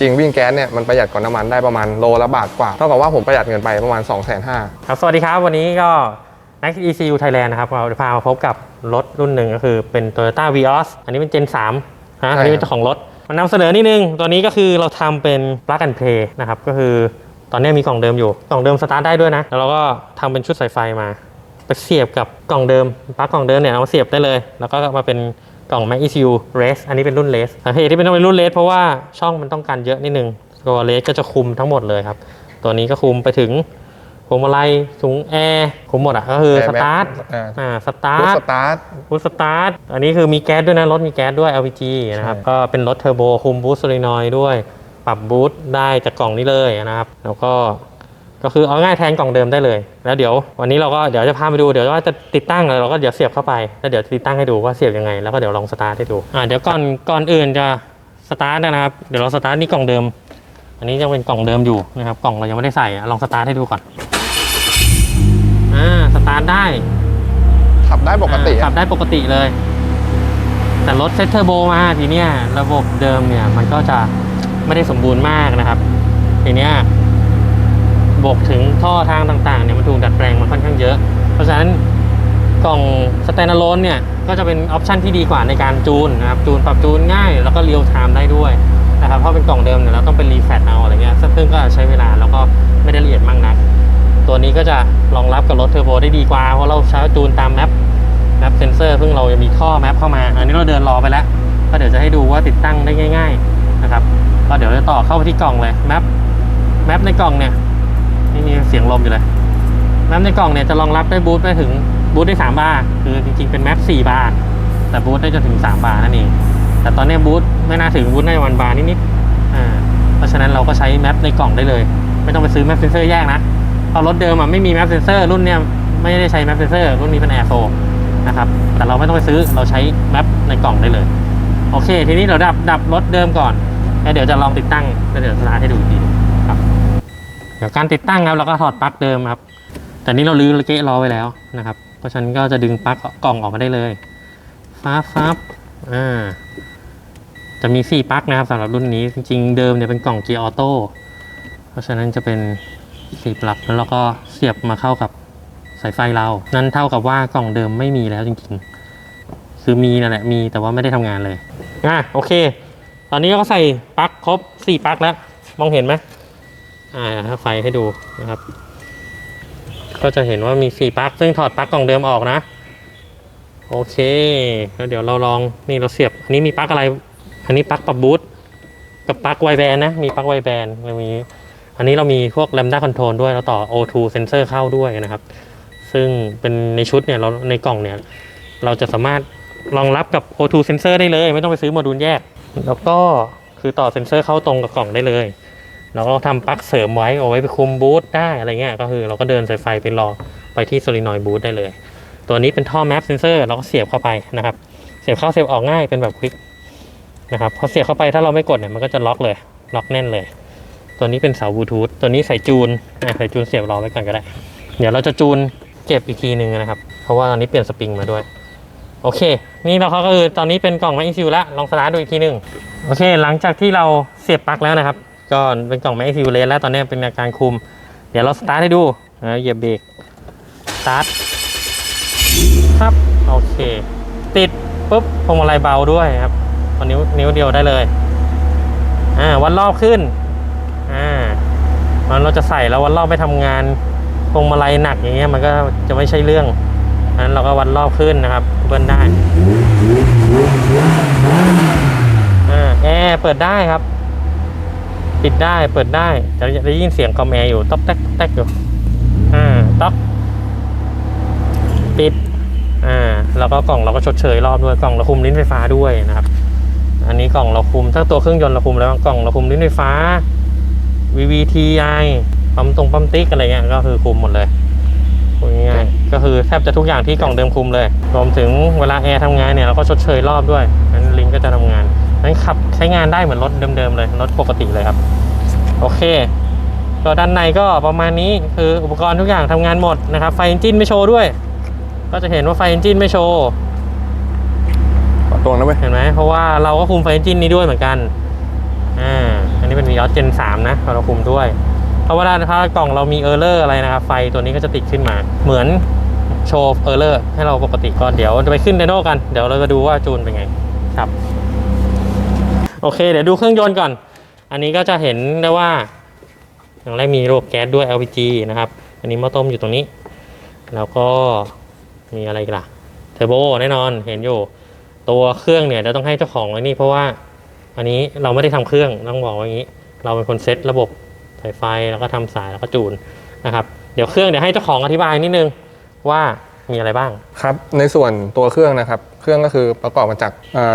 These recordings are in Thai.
ริงๆ วิ่งแก๊สเนี่ยมันประหยัดกว่าน้ำมันได้ประมาณโลละบาทกว่า เท่ากับว่าผมประหยัดเงินไปประมาณ 2 5 0 0 0 0ครับ สวัสดีครับ วันนี้ก็ Next ECU Thailand นะครับเราจะพามาพบกับรถรุ่นหนึ่งก็คือเป็น Toyota Vios อันนี้เป็น Gen 3นะอันนี้เป็นเจ้าของรถมานำเสนอนิดนึง ตัวนี้ก็คือเราทำเป็น plug and play นะครับ ก็คือตอนนี้มีกล่องเดิมอยู่ กล่องเดิมสตาร์ทได้ด้วยนะ แล้วเราก็ทำเป็นชุดสายไฟมา ไปเสียบกับกล่องเดิมปลั๊กกล่องเดิมเนี่ยเอามาเสียบได้เลย แล้วก็มาเป็น กล่อง Mac ECU Race อันนี้เป็นรุ่น Race สาเหตุที่เป็นต้องเป็นรุ่น Race เพราะว่าช่องมันต้องการเยอะนิดนึงตัว Race ก็จะคุมทั้งหมดเลยครับ ตัวนี้ก็คุมไปถึงพวงมาลัยถุงแอร์คุมหมดอะก็คือ Air ส Max ตาร์ทอ่าอ่าสตาพุทร์ทสตาร์ทบูสตาร์ทอันนี้คือมีแก๊สด้วยนะ รถมีแก๊สด้วย LPG นะครับใช่ก็เป็นรถเทอร์โบคุมบูสต์โซลินอยด์ด้วย ปรับบูสต์ได้จากกล่องนี้เลยนะครับ แล้วก็ ก็คือเอาง่ายแทนกล่องเดิมได้เลย แล้วเดี๋ยววันนี้เราก็เดี๋ยวจะพาไปดูเดี๋ยวว่าจะติดตั้งอะไรเราก็เดี๋ยวเสียบเข้าไปแล้วเดี๋ยวติดตั้งให้ดูว่าเสียบยังไงแล้วก็เดี๋ยวลองสตาร์ทให้ดูอ่าเดี๋ยวก่อนก่อนอื่นจะสตาร์ทนะครับเดี๋ยวเราสตาร์ทนี่กล่องเดิม อันนี้ยังเป็นกล่องเดิมอยู่นะครับกล่องเรายังไม่ได้ใส่อะลองสตาร์ทให้ดูก่อนอ่าสตาร์ทได้ขับได้ปกติอ่าขัอะบได้ปกติเลย แต่รถเซตเทอร์โบมาทีเนี้ยระบบเดิมเนี่ยมันก็จะไม่ได้สมบูรณ์มากนะครับทีเนี้ย บกถึงท่อทางต่างๆเนี่ยมันถูกดัดแปลงมาค่อนข้างเยอะ เพราะฉะนั้นกล่องสแตนด์ a l โ n e เนี่ยก็จะเป็นออปชันที่ดีกว่าในการจูนนะครับจูนปรับจูนง่ายแล้วก็เรียลไทม์ได้ด้วยนะครับเพราะเป็นกล่องเดิมเนี่ยเราต้องเป็นรีแฟตเอาอะไรเงี้ยซึ่งก็ใช้เวลาแล้วก็ไม่ได้ละเอียดมากนัก ตัวนี้ก็จะรองรับกับรถเทอร์โบได้ดีกว่า เพราะเราใช้จูนตามแมปแมปเซนเซอร์ซึ่งเราจะมีข้อแมปเข้ามา อันนี้เราเดินรอไปแล้วก็เดี๋ยวจะให้ดูว่าติดตั้งได้ง่าย ๆ นะครับก็เดี๋ยวจะต่อเข้าไปที่กล่องเลยแมปแมปในกล่องเนี่ย นี่มีเสียงลมอยู่เลยแมปในกล่องเนี่ยจะรองรับได้บูทไปถึงบูทได้3บาร์คือจริงๆเป็นแมป4บาร์แต่บูทได้จนถึง3บาร์นั่นเองแต่ตอนนี้บูทไม่น่าถึงบูทได้วันบาร์นิดๆอ่าเพราะฉะนั้นเราก็ใช้แมปในกล่องได้เลย ไม่ต้องไปซื้อแมปเซนเซอร์แยกนะเพรารถเดิมอะไม่มีแมปเซนเซอร์รุ่นเนี้ยไม่ได้ใช้แมปเซนเซอร์รุ่นนี้เป็นแอร์โฟนะครับแต่เราไม่ต้องไปซื้อเราใช้แมปในกล่องได้เลยโอเค ทีนี้เราดับดับรถเดิมก่อนแล้วเดี๋ยวจะลองติดตั้งแล้วเดี๋ยวสตาร์ทให้ดูอีกที เดี๋ยวการติดตั้งครับเราก็ถอดปลั๊กเดิมครับ แต่นี้เราลื้อเกะรอไว้แล้วนะครับ เพราะฉะนั้นก็จะดึงปลั๊กกล่องออกมาได้เลยฟ้าฟับอ่าจะมี 4ปลั๊กนะครับสำหรับรุ่นนี้จริงๆเดิมเนี่ยเป็นกล่องเกียร์ออโต้เพราะฉะนั้นจะเป็นสีปลั๊กแล้วเราก็เสียบมาเข้ากับสายไฟเรา นั่นเท่ากับว่ากล่องเดิมไม่มีแล้วจริงๆ คือมีนั่นแหละมีแต่ว่าไม่ได้ทำงานเลยอะโอเค ตอนนี้เราก็ใส่ปลั๊กครบสี่ปลั๊กแล้ว มองเห็นไหม อ่าถ้าไฟให้ดูนะครับ ก็จะเห็นว่ามีสี่ปลั๊กซึ่งถอดปลั๊กกล่องเดิมออกนะ โอเค แล้วเดี๋ยวเราลองนี่เราเสียบ อันนี้มีปลั๊กอะไร อันนี้ปลั๊กปรับบูทกับปลั๊กไวแบนนะ มีปลั๊กไวแบนเรามีอันนี้เรามีพวก Lambda Control ด้วยเราต่อ O2 Sensor เข้าด้วยนะครับ ซึ่งเป็นในชุดเนี่ยเราในกล่องเนี่ย เราจะสามารถรองรับกับ O2 Sensor ได้เลย ไม่ต้องไปซื้อโมดูลแยก แล้วก็คือต่อเซนเซอร์เข้าตรงกับกล่องได้เลย แล้วก็ทำปลั๊กเสริมไว้เอาไว้ไปคุมบูทได้อะไรเงี้ยก็คือเราก็เดินสายไฟไปรอไปที่โซลินอยบูทได้เลย ตัวนี้เป็นท่อแมปเซนเซอร์เราก็เสียบเข้าไปนะครับ เสียบเข้าเสียบออกง่ายเป็นแบบคลิกนะครับพอเสียบเข้าไปถ้าเราไม่กดเนี่ยมันก็จะล็อกเลยล็อกแน่นเลย ตัวนี้เป็นเสาบลูทูธตัวนี้ใส่จูนใส่จูนเสียบรอไว้ก่อนก็ได้ เดี๋ยวเราจะจูนเก็บอีกทีหนึ่งนะครับ เพราะว่าตอนนี้เปลี่ยนสปริงมาด้วย โอเค นี่เราก็คือตอนนี้เป็นกล่องแมกอีซิวแล้วลองสตาร์ทดูอีกทีหนึ่งโอเค หลังจากที่เราเสียบปลั๊กแล้วนะครับ ก็เป็นกล่องแม็กซิวเลสแล้วตอนนี้เป็นอาการคุม เดี๋ยวเราสตาร์ทให้ดูนะเหยียบเบรกสตาร์ทครับโอเค ติดปุ๊บพวงมาลัยเบาด้วยครับเอานิ้วนิ้วเดียวได้เลยอ่าวันรอบขึ้นอ่ามันเราจะใส่แล้ววันรอบไม่ทำงานพวงมาลัยหนักอย่างเงี้ยมันก็จะไม่ใช่เรื่องนั้นเราก็วันรอบขึ้นนะครับเบิ้ลได้อ่าแอร์เปิดได้ครับ ปิดได้เปิดได้จะได้ยินเสียงคอมแอร์อยู่ต๊อกแต๊กแต๊กอยู่อ่าต๊อกปิดอ่าแล้วก็กล่องเราก็ชดเชยรอบด้วยกล่องเราคุมลิ้นไฟฟ้าด้วยนะครับ อันนี้กล่องเราคุมถ้าตัวเครื่องยนต์เราคุมแล้วกล่องเราคุมลิ้นไฟฟ้า VVTi ปั๊มตรงปั๊มติ๊กอะไรเงี้ยก็คือคุมหมดเลยพูดง่ายๆก็คือแทบจะทุกอย่างที่กล่องเดิมคุมเลยรวมถึงเวลาแอร์ทำงานเนี่ยเราก็ชดเชยรอบด้วยนั้นลิงก์ก็จะทำงาน นั้นขับใช้งานได้เหมือนรถเดิมๆเลยรถปกติเลยครับ โอเคก็ด้านในก็ประมาณนี้คืออุปกรณ์ทุกอย่างทำงานหมดนะครับ ไฟเอนจินไม่โชว์ด้วย ก็จะเห็นว่าไฟเอนจินไม่โชว์ขอตรงนะเว้ยเห็นไหมเพราะว่าเราก็คุมไฟเอนจินนี้ด้วยเหมือนกันอ่าอันนี้นี้เป็น Vios Gen 3นะเราคุมด้วยเพราะว่าถ้ากล่องเรามีเออร์เลอร์อะไรนะครับ ไฟตัวนี้ก็จะติดขึ้นมา เหมือนโชว์เออร์เลอร์ให้เราปกติก็เดี๋ยวจะไปขึ้นไดโน่กัน เดี๋ยวเราจะดูว่าจูนเป็นไงครับ โอเค เดี๋ยวดูเครื่องยนต์ก่อน อันนี้ก็จะเห็นได้ว่า อย่างแรกมีระบบแก๊สด้วย LPG นะครับ อันนี้หม้อต้มอยู่ตรงนี้ แล้วก็มีอะไรอีกล่ะเทอร์โบแน่นอนเห็นอยู่ ตัวเครื่องเนี่ยเราต้องให้เจ้าของไว้นี่เพราะว่าอันนี้เราไม่ได้ทำเครื่องต้องบอกว่าอย่างนี้ เราเป็นคนเซตระบบสายไฟแล้วก็ทำสายแล้วก็จูนนะครับเดี๋ยวเครื่องเดี๋ยวให้เจ้าของอธิบายนิดนึงว่ามีอะไรบ้างครับในส่วนตัวเครื่องนะครับ เครื่องก็คือประกอบมาจาก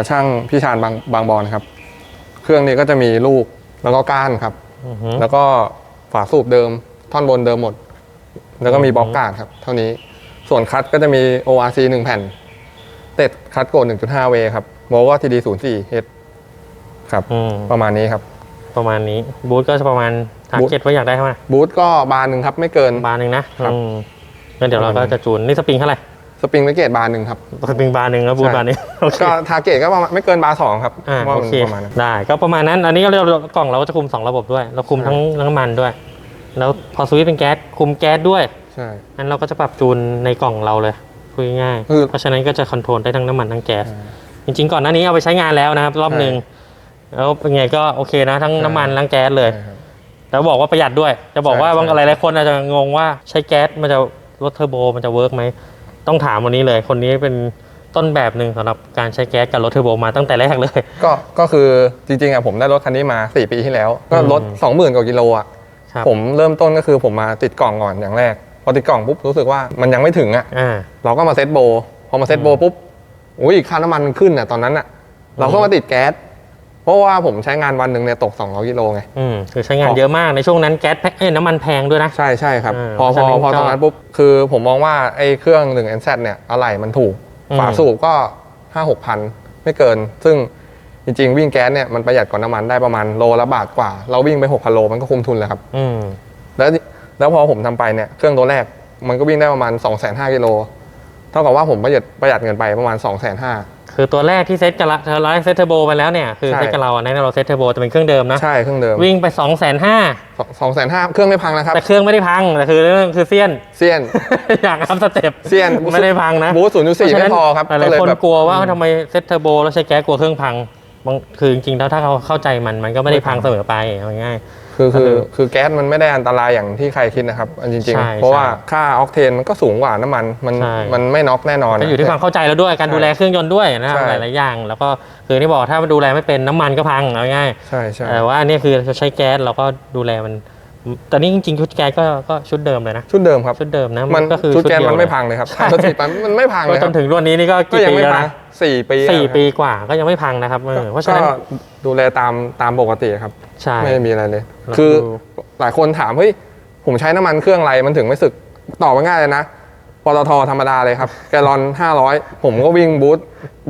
ช่างพี่ชาญบางบางบอนนะครับ เครื่องนี้ก็จะมีลูกแล้วก็ก้านครับ อือฮึแล้วก็ฝาสูบเดิม ท่อนบนเดิมหมด แล้วก็มีอืมบล็อกการ์ดครับ เท่านี้ส่วนคัตก็จะมี ORC 1 แผ่น เต็ดคัตโกด1.5 เวครับโมก็ TD 0 4 H ครับ อืมประมาณนี้ครับ ประมาณนี้บูธก็จะประมาณทาร์เก็ตว่าอยากได้เท่าไหร่บูทก็บานหนึ่งครับ ไม่เกิน บาร์หนึ่งนะครับ อืมงั้นเดี๋ยวเราก็จะจูนนี่สปริงเท่าไหร่ สปริงไม่เกตบานหนึ่งครับ สปริงบาร์หนึ่งแล้วบูธใช่บาร์หนึงโอเคก็ทาร์เกตก็ประมาณไม่เกินบาร์สองครับอ่าว่าโอมันเคประมาณนั้นได้ก็ประมาณนั้น อันนี้ก็เรียกว่ากล่องเราก็จะคุม 2 ระบบด้วย เราคุมใช่ทั้งทั้งน้ำมันด้วย แล้วพอสวิตช์เป็นแก๊สคุมแก๊สด้วยใช่ งั้นเราก็จะปรับจูนในกล่องเราเลยพูดง่ายๆคือเพราะฉะนั้นก็จะคอนโทรลได้ทั้งน้ำมันทั้งแก๊ส จริงๆก่อนหน้านี้เอาไปใช้งานแล้วนะครับ รอบหนึ่งแล้วเป็นไงก็โอเคนะ ทั้งน้ำมันทั้งแก๊สเลย ใช่ครับ แล้วบอกว่าประหยัดด้วย จะบอกว่าใช่บางใช่อะไรหลายคนอาจจะงงว่าใช้แก๊สมันจะลดเทอร์โบมันจะเวิร์กไหม ต้องถามวันนี้เลย คนนี้เป็นต้นแบบหนึ่งสำหรับการใช้แก๊สกับรถเทอร์โบมาตั้งแต่แรกเลย ก็ก็คือจริงๆอะผมได้รถคันนี้มา 4 ปีที่แล้ว ก็รถอืม20,000 กว่ากิโลอะครับ ผมเริ่มต้นก็คือผมมาติดกล่องก่อนอย่างแรก พอติดกล่องปุ๊บรู้สึกว่ามันยังไม่ถึงอะอ่า เราก็มาเซตโบพอมาเซตโบปุ๊บอุ้ยค่าน้ำมันขึ้นอะตอนนั้นอะ เราก็มาติดแก๊ส เพราะว่าผมใช้งานวันหนึ่งเนี่ยตก 200กิโลไง อืมคือใช้งานพอเยอะมากในช่วงนั้นแก๊สแพงเอ้ยน้ำมันแพงด้วยนะ ใช่ใช่ครับ อ่าพอเพพราะอฉะนั้นพอก็ตรงนั้นปุ๊บ คือผมมองว่าไอ้เครื่อง1 NZ เนี่ยอะไหล่มันถูก อืม ฝาสูบก็ 5 6พันไม่เกิน ซึ่งจริงๆ วิ่งแก๊สเนี่ยมันประหยัดกว่าน้ำมันได้ประมาณโลละบาทกว่า เราวิ่งไป6พันโลมันก็คุ้มทุนเลยครับ อืมแล้วแล้วพอผมทำไปเนี่ยเครื่องตัวแรกมันก็วิ่งได้ประมาณ2 5 0 0 0กิโลเท่ากับว่าผมประหยัดประหยัดเงินไปประมาณ2 5 0 0 0 คือตัวแรกที่เซตกับเราเธอเราเซตเทอร์โบไปแล้วเนี่ยคือใช่ เซตกับเราอันนั้นเราเซตเทอร์โบจะเป็นเครื่องเดิมนะ ใช่เครื่องเดิมวิ่งไป2องแสนห้าสองแสนห้าเครื่องไม่พังนะครับแต่เครื่องไม่ได้พังแต่คือเรื่องคือเซียน เซียน อยากทำสเต็ปเซียน ไม่ได้พังนะบูสศูนย์จุดสี่ไม่พอครับหลายก็เลยๆคนแบบ กลัวว่าทำไมเซตเทอร์โบแล้วใช้แก๊สกลัวเครื่องพังบางคือจริงๆแล้วถ้าเขาเข้าใจมันมันก็ไม่ได้พังเสมอไปเอาง่าย คือคือก็คือคือแก๊สมันไม่ได้อันตรายอย่างที่ใครคิดนะครับอันจริงใช่ๆเพราะว่าใช่ค่าออกเทนมันก็สูงกว่าน้ำมันมันใช่มันไม่น็อกแน่นอนก็อยู่ที่ความเข้าใจแล้วด้วยการดูแลเครื่องยนต์ด้วยนะครับใช่หลายๆอย่าง แล้วก็คือที่บอกถ้าดูแลไม่เป็นน้ำมันก็พังเอาง่ายใช่ใช่แต่ว่าอันนี่คือใช้แก๊สเราก็ดูแลมัน แต่นี่จริงๆชุดแก๊สก็ก็ชุดเดิมเลยนะ ชุดเดิมครับ ชุดเดิมนะมันก็คือชุดแก๊สเยวมันไม่พังเลยครับใช่ปกติมันมันไม่พังก็เลยจครันบถึงรุ่นนี้นี่ก็ก็กี่ยังปีไม่แล้วพังนะสี่ปีสี่แล้วปีกว่าก็ยังไม่พังนะครับเออเพราะฉะนั้นก็ดูแลตามตามปกติครับ ใช่ ไม่มีอะไรเลย แล้วคือดู หลายคนถามเฮ้ยผมใช้น้ำมันเครื่องอะไรมันถึงไม่สึกตอบง่ายๆเลยนะปตทธรรมดาเลยครับ แกลลอน 500 ผมก็วิ่งบูธ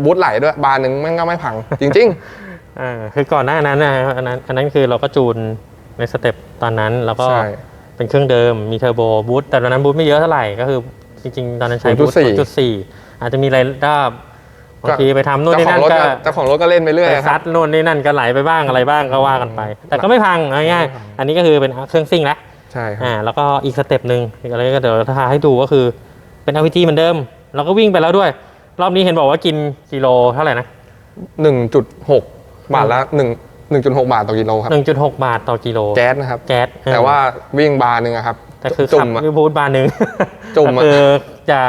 บูธไหลด้วย บาร์หนึ่งแม่งก็ไม่พัง จริง อ่าคือก่อนหน้านั้นนะอันนั้นอันนั้นคือเราก็จูน ในสเต็ปตอนนั้นแล้วๆก็ใช่ เป็นเครื่องเดิมมีเทอร์โบบูทแต่ตอนนั้นบูทไม่เยอะเท่าไหร่ก็คือจริงๆ ตอนนั้นใช้บูท0.4จุดสี่อาจจะมีอะไรด้าบางทีไปทำนู่นเจ้านี่ของนั่นรถก็ก็เจ้าของรถก็เล่นไปเรื่อยไปคซัรัดบนู่นนี่นั่นก็ไหลไปบ้างอะไรบ้างก็ว่ากันไป แต่ก็ไม่พังเอาง่ายไม่พังๆอันนี้ก็คือเป็นเครื่องซิ่งแล้ว ใช่ครับ อ่าแล้วก็อีกสเต็ปหนึ่งอีกอะไรก็เดี๋ยวถ้าให้ดูก็คือเป็น LPG เหมือนเดิม เราก็วิ่งไปแล้วด้วย รอบนี้เห็นบอกว่ากินกิโลเท่าไหร่นะ 1.6 บาทละ1 1.6 บาทต่อกิโลครับ 1.6 บาทต่อกิโล แก๊สนะครับ แก๊สเออแต่ว่าวิ่งบาร์หนึ่งอะครับ แต่คือจุ่ขับมอะบูทบาร์หนึ่งจุ่มอะก็คือจะ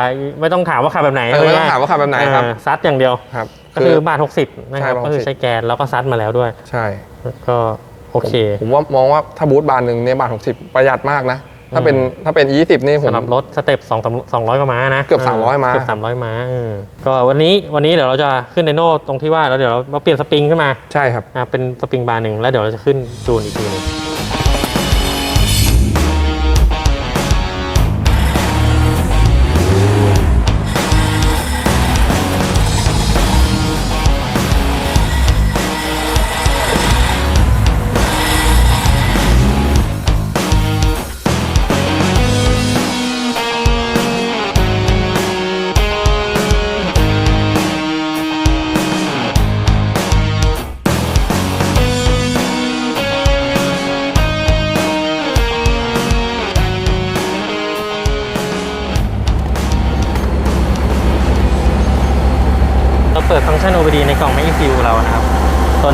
ไม่ต้องถามว่าขับแบบไหนเออไม่ต้องถามว่าขับแบบไหนครับเออซัดอย่างเดียวครับก็คือบาทหกสิบนะครับใช่บาทก็คือ60ใช้แก๊สแล้วก็ซัดมาแล้วด้วย ใช่ก็โอเค ผมว่ามองว่าถ้าบูธบาร์หนึ่งเนี่ยบาท60ประหยัดมากนะ ถ้าเป็นอืมถ้าเป็น 20 นี่ผม สำหรับรถสเต็ปสองสองร้อยกว่าม้านะเกือบ300ม้า เกือบสามร้อยม้าเออก็วันนี้วันนี้เดี๋ยวเราจะขึ้นไดโน่ตรงที่ว่าแล้วเดี๋ยวเรามาเปลี่ยนสปริงขึ้นมาใช่ครับ อ่าเป็นสปริงบาร์หนึ่งแล้วเดี๋ยวเราจะขึ้นจูนอีกทีหนึง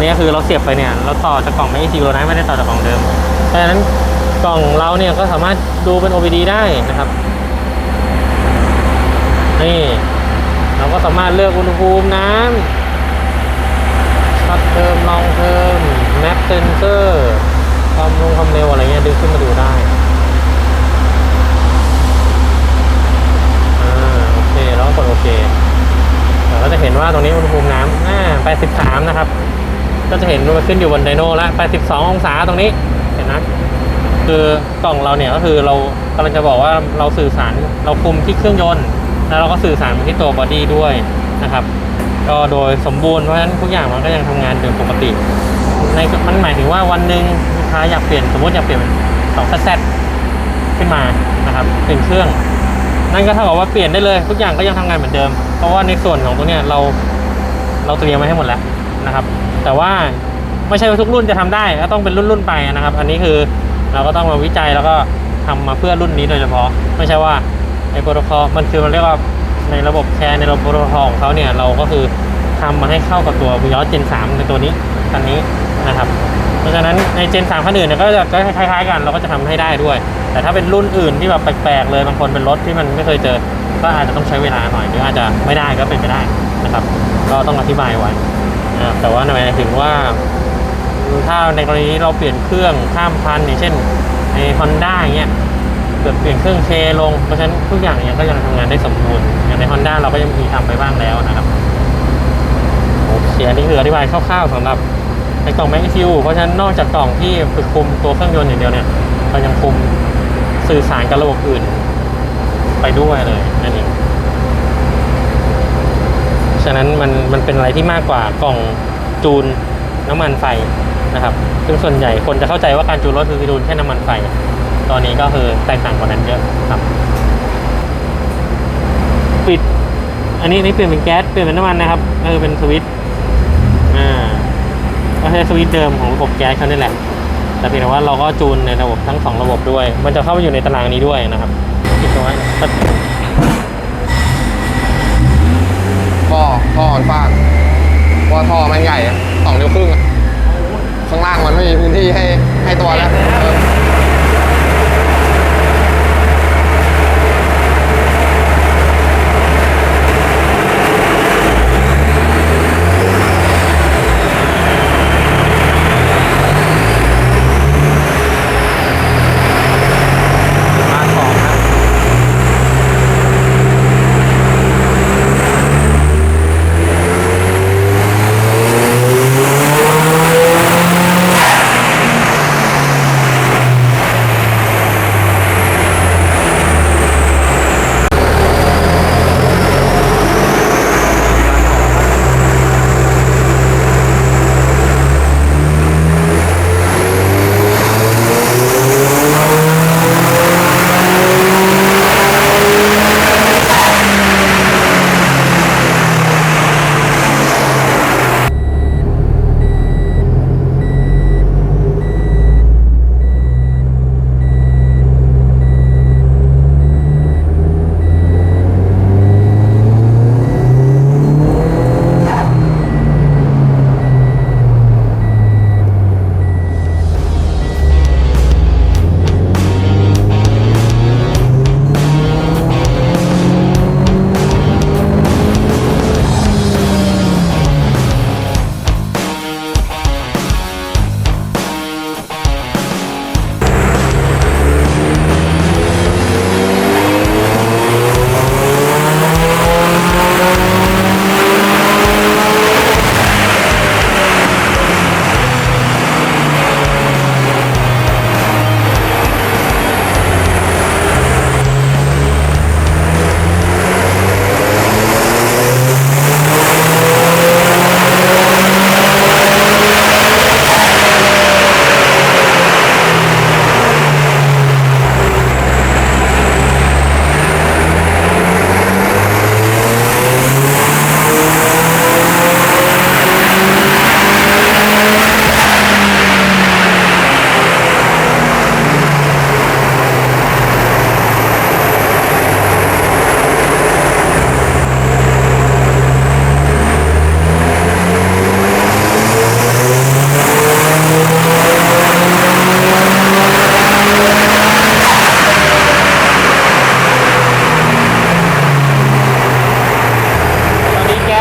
นี้คือเราเสียบไปเนี่ยเราต่อจากกล่อง Mac ECU เรนะไม่ได้ต่อจากกล่องเดิม เพราะฉะนั้นกล่องเราเนี่ยก็สามารถดูเป็น OBD ได้นะครับ นี่เราก็สามารถเลือกอุณหภูมิน้ำช็อตเทอมลองเทอมแม็กเซนเซอร์ความลงความเร็วอะไรเงี้ยดึงขึ้นมาดูได้อ่าโอเคแล้วก็กดโอเคเดี๋ยวก็จะเห็นว่าตรงนี้อุณหภูมิน้ำอ่า83 นะครับ ก็จะเห็นมันขึ้นอยู่บนไดโน่ละ82 องศาตรงนี้ เห็นนะ คือกล่องเราเนี่ยก็คือเรากำลังจะบอกว่าเราสื่อสารเราคุมที่เครื่องยนต์ แล้วเราก็สื่อสารไปที่ตัวบอดี้ด้วยนะครับ ก็โดยสมบูรณ์ เพราะฉะนั้นทุกอย่างมันก็ยังทำงานเดิมปกติ ในมันหมายถึงว่าวันหนึ่งลูกค้าอยากเปลี่ยนสมมติอยากเปลี่ยนสองแซดขึ้นมานะครับเป็นเครื่อง นั่นก็เท่ากับว่าเปลี่ยนได้เลย ทุกอย่างก็ยังทำงานเหมือนเดิม เพราะว่าในส่วนของตรงเนี้ยเราเราเตรียมไว้ให้หมดแล้ว นะครับ แต่ว่าไม่ใช่ว่าทุกรุ่นจะทำได้ก็ต้องเป็นรุ่นๆไปนะครับ อันนี้คือเราก็ต้องมาวิจัยแล้วก็ทำมาเพื่อรุ่นนี้โดยเฉพาะ ไม่ใช่ว่าไอ้โปรโตคอลมันคือมันเรียกว่าในระบบแชร์ในระบบโปรโตคอลของเขาเนี่ยเราก็คือทำมาให้เข้ากับตัว Vios Gen 3ในตัวนี้คันนี้นะครับ เพราะฉะนั้นใน Gen 3คันอื่นเนี่ยก็จะคล้ายๆกันเราก็จะทำให้ได้ด้วย แต่ถ้าเป็นรุ่นอื่นที่แบบแปลกๆเลยบางคนเป็นรถที่มันไม่เคยเจอ ก็อาจจะต้องใช้เวลาหน่อยหรืออาจจะไม่ได้ก็เป็นไปได้นะครับ ก็ต้องอธิบายไว้ แต่ว่าหมายถึงว่า ถ้าในกรณีเราเปลี่ยนเครื่องข้ามพันอย่างเช่นในฮอนด้าเงี้ยเกิดเปลี่ยนเครื่องเคลง เพราะฉะนั้นทุกอย่างเนี่ยก็ยังทำงานได้สมบูรณ์ อย่างในฮอนด้าเราก็ยังมีทำไปบ้างแล้วนะครับโอเคอันนี้คืออธิบายคร่าวๆสำหรับในกล่องแมกซิวเพราะฉะนั้นนอกจากกล่องที่ฝึกคุมตัวเครื่องยนต์อย่างเดียวเนี่ยเรายังคุมสื่อสารกับระบบอื่น ไปด้วยเลยนั่นเอง ฉะนั้นมันมันเป็นอะไรที่มากกว่ากล่องจูนน้ำมันไฟนะครับ ซึ่งส่วนใหญ่คนจะเข้าใจว่าการจูนรถคือจูนแค่น้ำมันไฟ ตอนนี้ก็คือแตกต่างกว่านั้นเยอะครับ ปิด อันนี้นี่เปลี่ยนเป็นแก๊สเปลี่ยนเป็นน้ำมันนะครับก็คือเป็นสวิตช์อ่าก็ใช้สวิตช์เดิมของระบบแก๊สเขานี่แหละแต่เพียงแต่ว่าเราก็จูนในระบบทั้งสองระบบด้วย มันจะเข้ามาอยู่ในตารางนี้ด้วยนะครับปิดเอาไว้นะครับ ท่อท่อมันฟาดเพราะว่าท่อมัน ใหญ่สองนิ้วครึ่งอะข้างล่างมันไม่มีพื้นที่ให้ให้ตัวแล้ว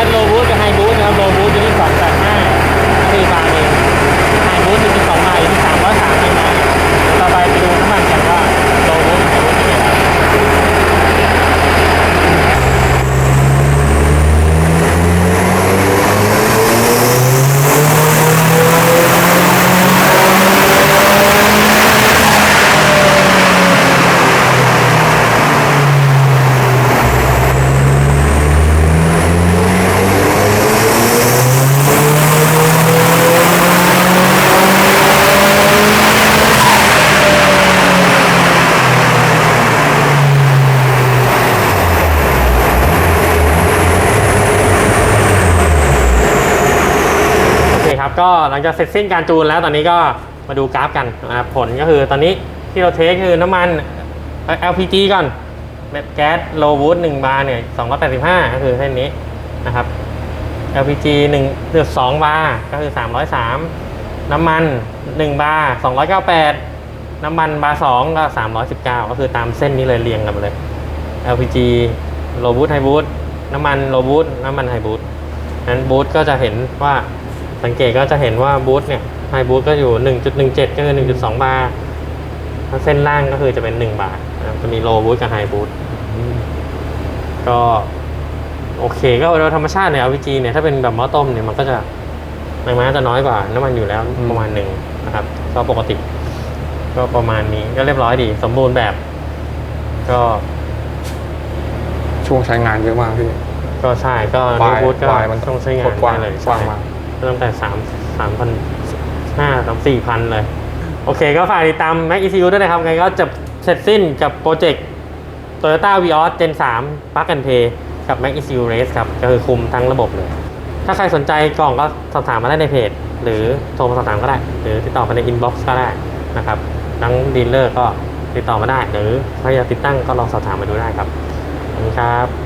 สโลบูสกับไฮบูสนะครับโลบูสอยู่ที่ฝั่งแปด ก็หลังจากเสร็จสิ้นการจูนแล้วตอนนี้ก็มาดูกราฟกันนะครับผลก็คือตอนนี้ที่เราเทสคือน้ำมัน LPG ก่อนแบบแก๊สโลวูด1บาร์เนี่ย285ก็คือเส้นนี้นะครับ LPG 1เดือด2บาร์ก็คือ303น้ำมัน1บาร์298น้ำมันบาร์2ก็319ก็คือตามเส้นนี้เลยเรียงกันมาเลย LPG โลบูตไฮบูตน้ำมันโลบูตน้ำมันไฮบูตนั้นบูตก็จะเห็นว่า สังเกตก็จะเห็นว่าบูตเนี่ยไฮบูตก็อยู่ 1.17 ก็คือ 1.2 บาร์ถ้าเส้นล่างก็คือจะเป็น 1 บาร์นะครับจะมีโลบูตกับไฮบูตก็โอเคก็โดยธรรมชาติเนี่ย LPG เนี่ยถ้าเป็นแบบหม้อต้มเนี่ยมันก็จะแรงม้าจะน้อยกว่าน้ำมันอยู่แล้วอืมประมาณหนึ่งนะครับก็ปกติ ก็ประมาณนี้ก็เรียบร้อยดี สมบูรณ์แบบ ก็ช่วงใช้งานเยอะมากพี่ ก็ใช่ก็วายนิบูทก็วายมันต้องใช้งานกว้างได้เลยกว้างใช่มาก ตั้งแต่สามสามพันห้าสามสี่พันเลย โอเคก็ฝากติดตาม Mac ECU ด้วยนะครับ ไงก็จะเสร็จสิ้นกับโปรเจกต์ Toyota Vios Gen 3 Plug and Play กับ Mac ECU Race ครับ ก็คือคุมทั้งระบบเลย ถ้าใครสนใจกล่องก็สอบถามมาได้ในเพจ หรือโทรมาสอบถามก็ได้ หรือติดต่อมาใน inbox ก็ได้นะครับทั้งดีลเลอร์ก็ติดต่อมาได้ หรือใครอยากติดตั้งก็ลองสอบถามมาดูได้ครับขอบคุณครับ